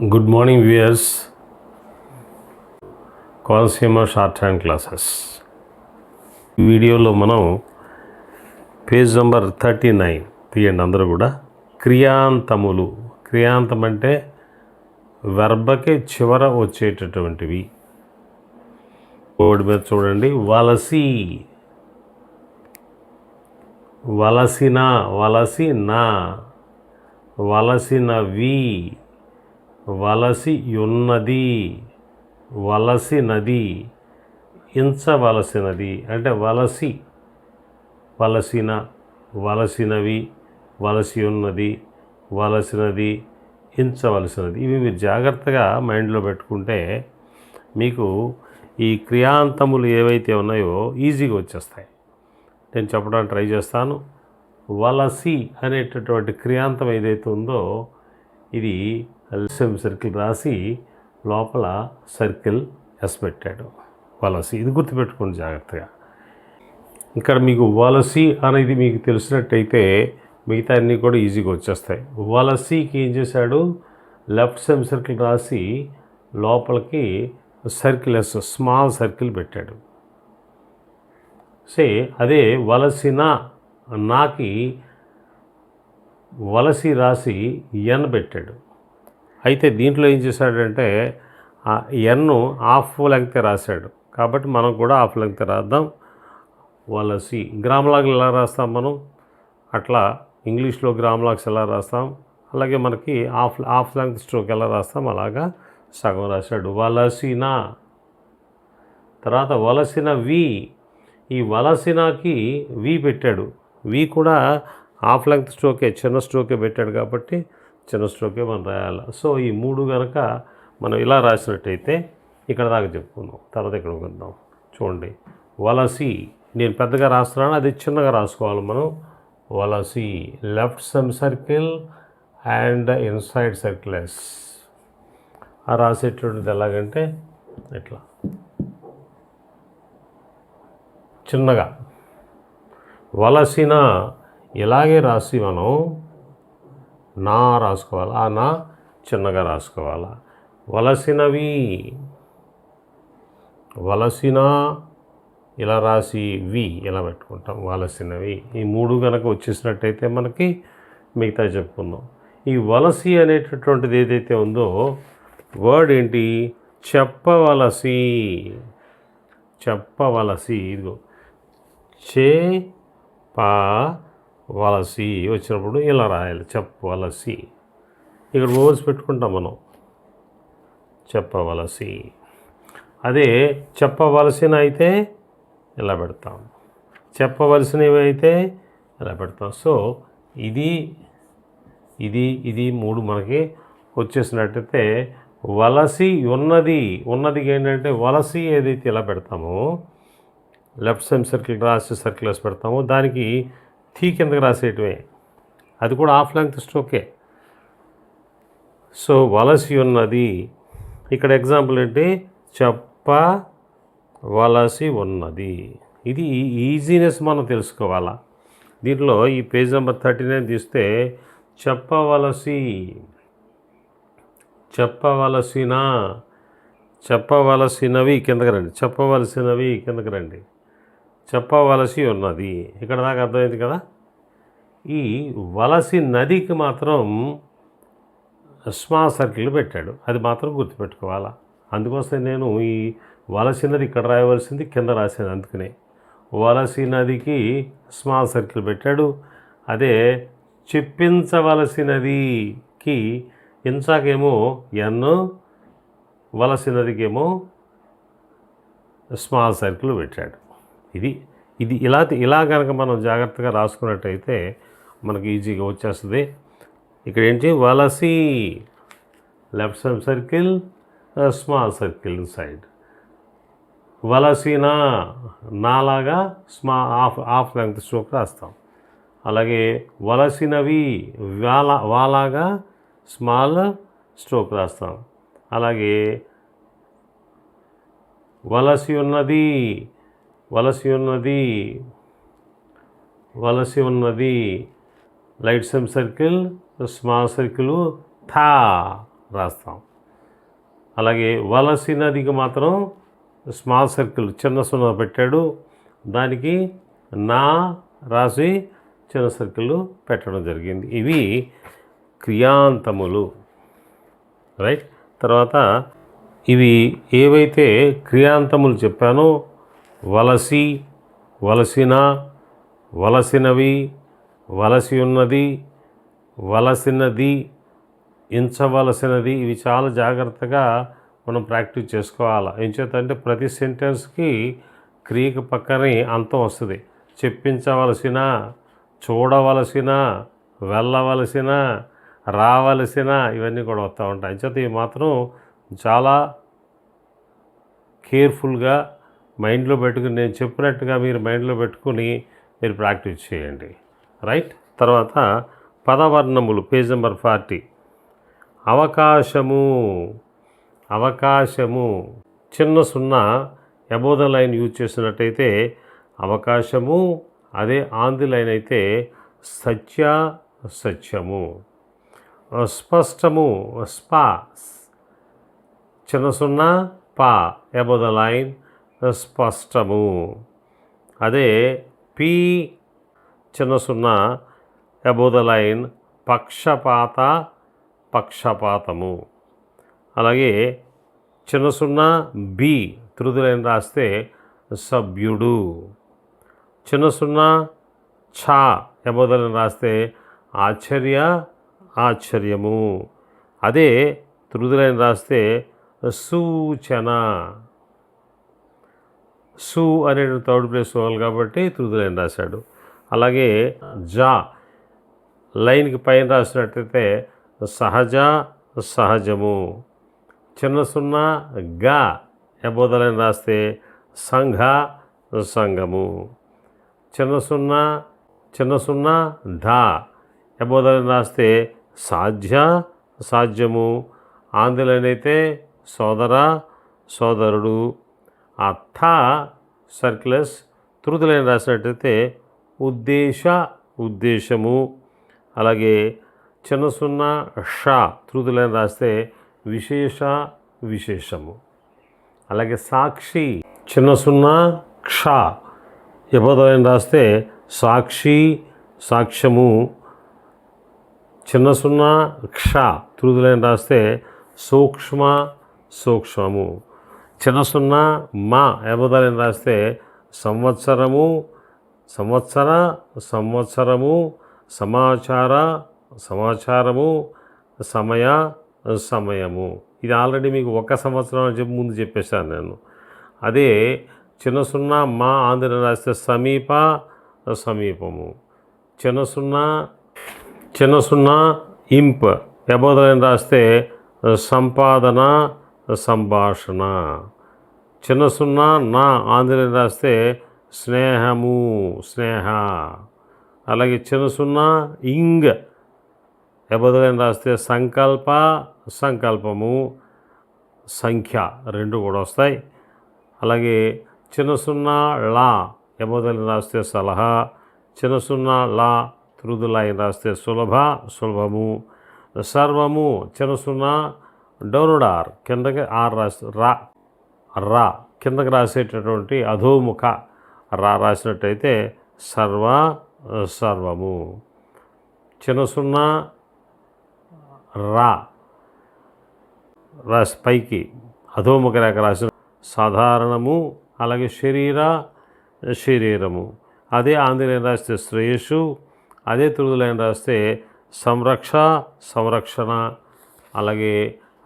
Good morning viewers Konaseema short hand classes వీడియోలో మనం page number thirty nine తీయండి అందరూ కూడా క్రియాంతములు. క్రియాంతం అంటే వెర్బకి చివర వచ్చేటటువంటివి. బోర్డు మీద చూడండి. వలసి. వలసిన వలసిన. వలసినవి. వలసి ఉన్నది వలసినది ఇంచవలసినది అంటే వలసి వలసిన వలసినవి వలసి ఉన్నది వలసినది ఇంచవలసినది ఇవి మీరు జాగ్రత్తగా మైండ్లో పెట్టుకుంటే మీకు ఈ క్రియాంతములు ఏవైతే ఉన్నాయో ఈజీగా వచ్చేస్తాయి. నేను చెప్పడానికి ట్రై చేస్తాను. వలసి అనేటటువంటి క్రియాంతం ఏదైతే ఉందో ఇది ఎల్సిఎం సర్కిల్ రాసి లోపల సర్కిల్ ఎస్ పెట్టాడు. వలసి. ఇది గుర్తుపెట్టుకోండి జాగ్రత్తగా. ఇక్కడ మీకు వలసి అనేది మీకు తెలిసినట్టయితే మిగతా అన్నీ కూడా ఈజీగా వచ్చేస్తాయి. వలసీకి ఏం చేశాడు? లెఫ్ట్ సెమ్ సర్కిల్ రాసి లోపలికి సర్కిల్ ఎస్ స్మాల్ సర్కిల్ పెట్టాడు. సే అదే వలసిన నాకి వలసి రాసి ఎన్ పెట్టాడు. అయితే దీంట్లో ఏం చేశాడంటే ఎన్ను హాఫ్ లెంగ్త్ రాశాడు. కాబట్టి మనం కూడా హాఫ్ లెంగ్త్ రాద్దాం. వలసి గ్రామలాగ్ ఎలా రాస్తాం మనం? అట్లా ఇంగ్లీష్లో గ్రామలాగ్స్ ఎలా రాస్తాం? అలాగే మనకి హాఫ్ హాఫ్ లెంగ్త్ స్ట్రోక్ ఎలా రాస్తాం? అలాగా సగం రాశాడు. వలసిన తర్వాత వలసిన వి ఈ వలసినకి వి పెట్టాడు. వి కూడా హాఫ్ లెంగ్త్ స్ట్రోకే చిన్న స్ట్రోకే పెట్టాడు కాబట్టి చిన్న స్ట్రోకే మనం రాయాలి. సో ఈ మూడు కనుక మనం ఇలా రాసినట్టయితే ఇక్కడ దాకా చెప్పుకుందాం. తర్వాత ఇక్కడ కొందాం. చూడండి. వలసి నేను పెద్దగా రాస్తున్నాను అది చిన్నగా రాసుకోవాలి మనం. వలసి left semicircle and inside circles ఆ రాసేటువంటిది ఎలాగంటే ఇట్లా. చిన్నగా. వలసిన ఇలాగే రాసి మనం నా రాసుకోవాలి? ఆ నా చిన్నగా రాసుకోవాలా? వలసినవి. వలసిన ఇలా రాసి వి ఇలా పెట్టుకుంటాం. వలసినవి. ఈ మూడు కనుక వచ్చేసినట్టయితే మనకి మిగతా చెప్పుకుందాం. ఈ వలసి అనేటటువంటిది ఏదైతే ఉందో వర్డ్ ఏంటి? చెప్పవలసి. చెప్పవలసి. ఇదిగో. చే పా వలసి వచ్చినప్పుడు ఇలా రాయాలి. చెప్పవలసి ఇక్కడ ఓవర్స్ పెట్టుకుంటాం మనం. చెప్పవలసి అదే చెప్పవలసిన అయితే ఇలా పెడతాం. చెప్పవలసినవి అయితే ఇలా పెడతాం. సో ఇది ఇది ఇది మూడు మనకి వచ్చేసినట్టయితే వలసి ఉన్నది. ఉన్నది ఏంటంటే వలసి ఏదైతే ఇలా పెడతామో లెఫ్ట్ సైడ్ సర్కిల్ రాసి సర్కిల్స్ పెడతామో దానికి థీ కిందకి రాసేయటమే. అది కూడా హాఫ్ లెంగ్త్ స్ట్రోకే సో వలసి ఉన్నది. ఇక్కడ ఎగ్జాంపుల్ ఏంటి? చెప్ప వలసి ఉన్నది. ఇది ఈజీనెస్ మనం తెలుసుకోవాలా. దీంట్లో ఈ పేజ్ నెంబర్ థర్టీ నైన్ తీస్తే చెప్పవలసి చెప్పవలసిన చెప్పవలసినవి కిందకి రండి. చెప్పవలసినవి కిందకి రండి. చెప్పవలసి ఉన్నది. ఇక్కడ దాకా అర్థమైంది కదా? ఈ వలసి నదికి మాత్రం స్మాల్ సర్కిల్ పెట్టాడు. అది మాత్రం గుర్తుపెట్టుకోవాలా? అందుకోసం నేను ఈ వలసినది ఇక్కడ రాయవలసింది కింద రాసేది అందుకనే. వలసి నదికి స్మాల్ సర్కిల్ పెట్టాడు. అదే చెప్పించవలసినదికి ఇంచాకేమో ఎన్ వలసినదికేమో స్మాల్ సర్కిల్ పెట్టాడు. ఇది ఇది ఇలా ఇలా కనుక మనం జాగ్రత్తగా రాసుకున్నట్టయితే మనకి ఈజీగా వచ్చేస్తుంది. ఇక్కడ ఏంటి వలసి left side circle small circle side. వలసిన నాలాగా స్మా హాఫ్ హాఫ్ లెంగ్త్ స్ట్రోక్ రాస్తాం. అలాగే వలసినవి వాలా వాలాగా స్మాల్ స్ట్రోక్ రాస్తాం. అలాగే వలసి ఉన్నది వలసి ఉన్నది వలసి ఉన్నది light semicircle small circle థా రాస్తాం. అలాగే వలసినదికి మాత్రం స్మాల్ సర్కిల్ చిన్న సున్నా పెట్టాడు. దానికి నా రాసి చిన్న సర్కిల్ పెట్టడం జరిగింది. ఇవి క్రియాంతములు. రైట్? తర్వాత ఇవి ఏవైతే క్రియాంతములు చెప్పానో వలసి వలసిన వలసినవి వలసి ఉన్నది వలసినది ఎంచవలసినది ఇవి చాలా జాగ్రత్తగా మనం ప్రాక్టీస్ చేసుకోవాలి. ఎంచేతంటే ప్రతి సెంటెన్స్కి క్రియకు పక్కనే అంతం వస్తుంది. చెప్పించవలసిన చూడవలసిన వెళ్ళవలసిన రావలసిన ఇవన్నీ కూడా వస్తూ ఉంటాయి. అంచేత ఇవి మాత్రం చాలా కేర్ఫుల్గా మైండ్లో పెట్టుకుని నేను చెప్పినట్టుగా మీరు మైండ్లో పెట్టుకుని మీరు ప్రాక్టీస్ చేయండి. రైట్? తర్వాత పదవర్ణములు పేజ్ నెంబర్ ఫార్టీ. అవకాశము. అవకాశము. చిన్న సున్నా ఎబోధ లైన్ యూజ్ చేసినట్టయితే అవకాశము అదే ఆంది లైన్ అయితే సత్య సత్యము. స్పష్టము స్పా చిన్న సున్నా పా ఎబోధ లైన్ స్పష్టము. అదే పి చిన్న సున్నా అబో ద లైన్ పక్షపాత పక్షపాతము. అలాగే చిన్న సున్నా బి త్రుదు లైన్ రాస్తే సభ్యుడు. చిన్న సున్నా ఛా ఎబో ద లైన్ రాస్తే ఆశ్చర్య ఆశ్చర్యము. అదే త్రుదు లైన్ రాస్తే సూచన. సు అనే థర్డ్ ప్లేస్ వాళ్ళు కాబట్టి త్రుదు లైన్ రాశాడు. అలాగే జా లైన్కి పైన రాసినట్టయితే సహజ సహజము. చిన్న సున్నా గా ఎబోదలని రాస్తే సంఘ సంఘము. చిన్న సున్నా చిన్న సున్నా ధా ఎబోదలని రాస్తే సాధ్య సాధ్యము. ఆంధ్రులనైతే సోదర సోదరుడు. ఆ థా సర్క్యులస్ తృతులైన రాసినట్టయితే ఉద్దేశ ఉద్దేశము. అలాగే చిన్న సున్నా షా తృతులైన రాస్తే విశేష విశేషము. అలాగే సాక్షి చిన్న సున్నా క్ష యబోదలైన రాస్తే సాక్షి సాక్ష్యము. చిన్న సున్నా క్ష తృతులైన రాస్తే సూక్ష్మ సూక్ష్మము. చిన్న సున్నా మా యబోదలైన రాస్తే సంవత్సరము సంవత్సర సంవత్సరము సమాచార సమాచారము సమయ సమయము. ఇది ఆల్రెడీ మీకు ఒక సంవత్సరం అని చెప్పి ముందు చెప్పేశాను నేను. అదే చిన్న సున్నా మా ఆంధ్ర రాస్తే సమీప సమీపము. చిన్న సున్నా చిన్న సున్నా ఇంప్ యబోదలని రాస్తే సంపాదన సంభాషణ. చిన్న సున్నా నా ఆంధ్రని రాస్తే స్నేహము స్నేహ. అలాగే చిన్న సున్నా ఇంగ్. యబోదలని రాస్తే సంకల్ప సంకల్పము సంఖ్య. రెండు కూడా వస్తాయి. అలాగే చిన్న సున్నా లా. యబోదని రాస్తే సలహా. చిన్న సున్నా లా. త్రుదు రాస్తే సులభ సులభము. సర్వము చిన్న సున్నా డౌనుడ్ ఆర్. కిందకి ఆర్ రాస్తే రా. రా కిందకి రాసేటటువంటి అధోముఖ రా రాసినట్టయితే సర్వ సర్వము. చిన్న సున్నా రా రాసి పైకి అధోముఖ రేఖ రాసిన సాధారణము అలాగే శరీర శరీరము. అదే ఆంధ్రలైన రాస్తే శ్రేయస్సు అదే తెలుగులైన రాస్తే సంరక్ష సంరక్షణ అలాగే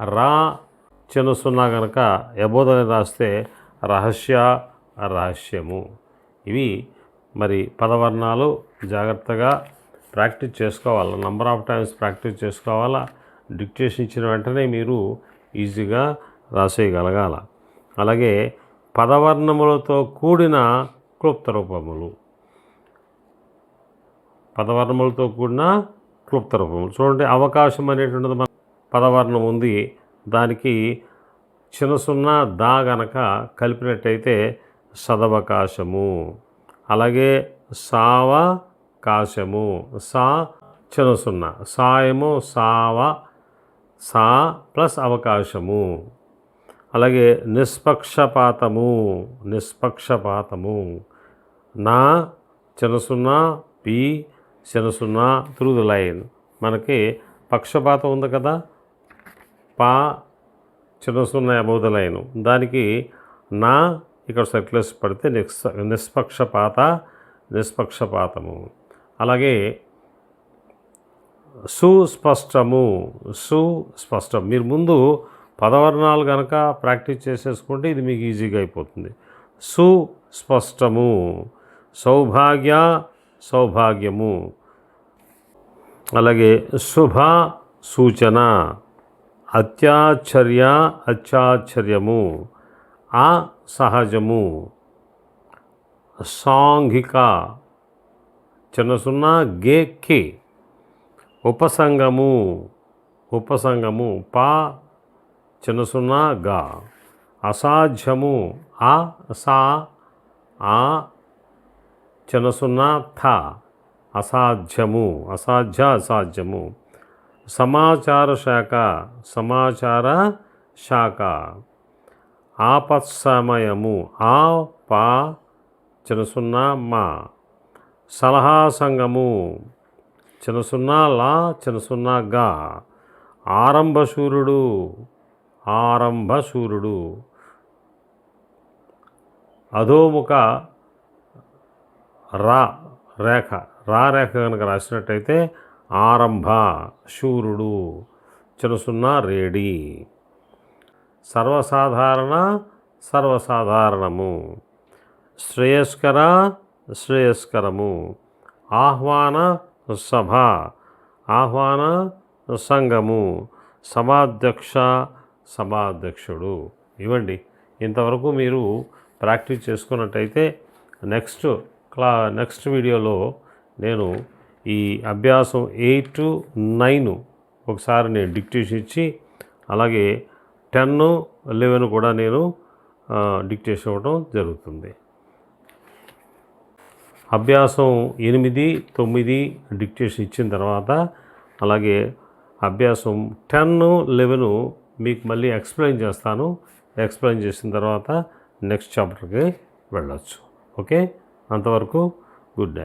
రా చిన్న సున్నా కనుక యబోధని రాస్తే రహస్య రహస్యము. ఇవి మరి పదవర్ణాలు జాగ్రత్తగా ప్రాక్టీస్ చేసుకోవాలి నంబర్ ఆఫ్ టైమ్స్ ప్రాక్టీస్ చేసుకోవాలా డిక్టేషన్ ఇచ్చిన వెంటనే మీరు ఈజీగా రాసేయగలగాల. అలాగే పదవర్ణములతో కూడిన క్లుప్త రూపములు. పదవర్ణములతో కూడిన క్లుప్త రూపములు. చూడండి అవకాశం అనేటువంటిది మన పదవర్ణం ఉంది. దానికి చిన్న సున్నా దా గనక కలిపినట్టయితే సదవకాశము. అలాగే సావకాశము. సా చిన్న సున్నా. సాయము సావ సా ప్లస్ అవకాశము. అలాగే నిష్పక్షపాతము. నిష్పక్షపాతము. నా చిన్న సున్నా పి చిన్న సున్నా త్రూ ద లైన్. మనకి పక్షపాతం ఉంది కదా. పా చిన్న సున్నా అబౌ దానికి నా ఇక్కడ సర్క్యులర్స్ పడితే నిస్ నిష్పక్షపాత నిష్పక్షపాతము. అలాగే సుస్పష్టము సుస్పష్టం. మీరు ముందు పదవర్ణాలు కనుక ప్రాక్టీస్ చేసేసుకుంటే ఇది మీకు ఈజీగా అయిపోతుంది. సుస్పష్టము సౌభాగ్య సౌభాగ్యము. అలాగే శుభ సూచన. అత్యాశ్చర్య అత్యాశ్చర్యము. అసహజము సాంఘిక. చిన్న సున్నా గే కే. ఉపసంగము. ఉపసంగము. పా. చిన్న సున్నా గా. అసాధ్యము. ఆ సా. ఆ. చిన్న సున్నా థ. అసాధ్యము. అసాధ్య అసాధ్యము సమాచార శాఖ సమాచార శాఖ. ఆపత్సమయము. ఆ పా చిన్నసున్నా మా. సలహా సంఘము. చిన్నసున్నా లా చిన్నసున్నా గా. ఆరంభశూరుడు. ఆరంభశూరుడు. అధోముఖ రా రేఖ. రా రేఖ కనుక రాసినట్టయితే ఆరంభ శూరుడు చిరుసున్న రేడి. సర్వసాధారణ సర్వసాధారణము. శ్రేయస్కర శ్రేయస్కరము. ఆహ్వాన సభ. ఆహ్వాన సంఘము సభాధ్యక్ష సభాధ్యక్షుడు ఇవ్వండి ఇంతవరకు మీరు ప్రాక్టీస్ చేసుకున్నట్టయితే నెక్స్ట్ క్లా నెక్స్ట్ వీడియోలో నేను ఈ అభ్యాసం ఎయిట్ టు నైన్ ఒకసారి నేను డిక్టేషన్ ఇచ్చి అలాగే టెన్ లెవెన్ కూడా నేను డిక్టేషన్ ఇవ్వడం జరుగుతుంది. అభ్యాసం ఎనిమిది తొమ్మిది డిక్టేషన్ ఇచ్చిన తర్వాత అలాగే అభ్యాసం టెన్ లెవెన్ మీకు మళ్ళీ ఎక్స్ప్లెయిన్ చేస్తాను. ఎక్స్ప్లెయిన్ చేసిన తర్వాత నెక్స్ట్ చాప్టర్కి వెళ్ళచ్చు. ఓకే? అంతవరకు గుడ్ నైట్.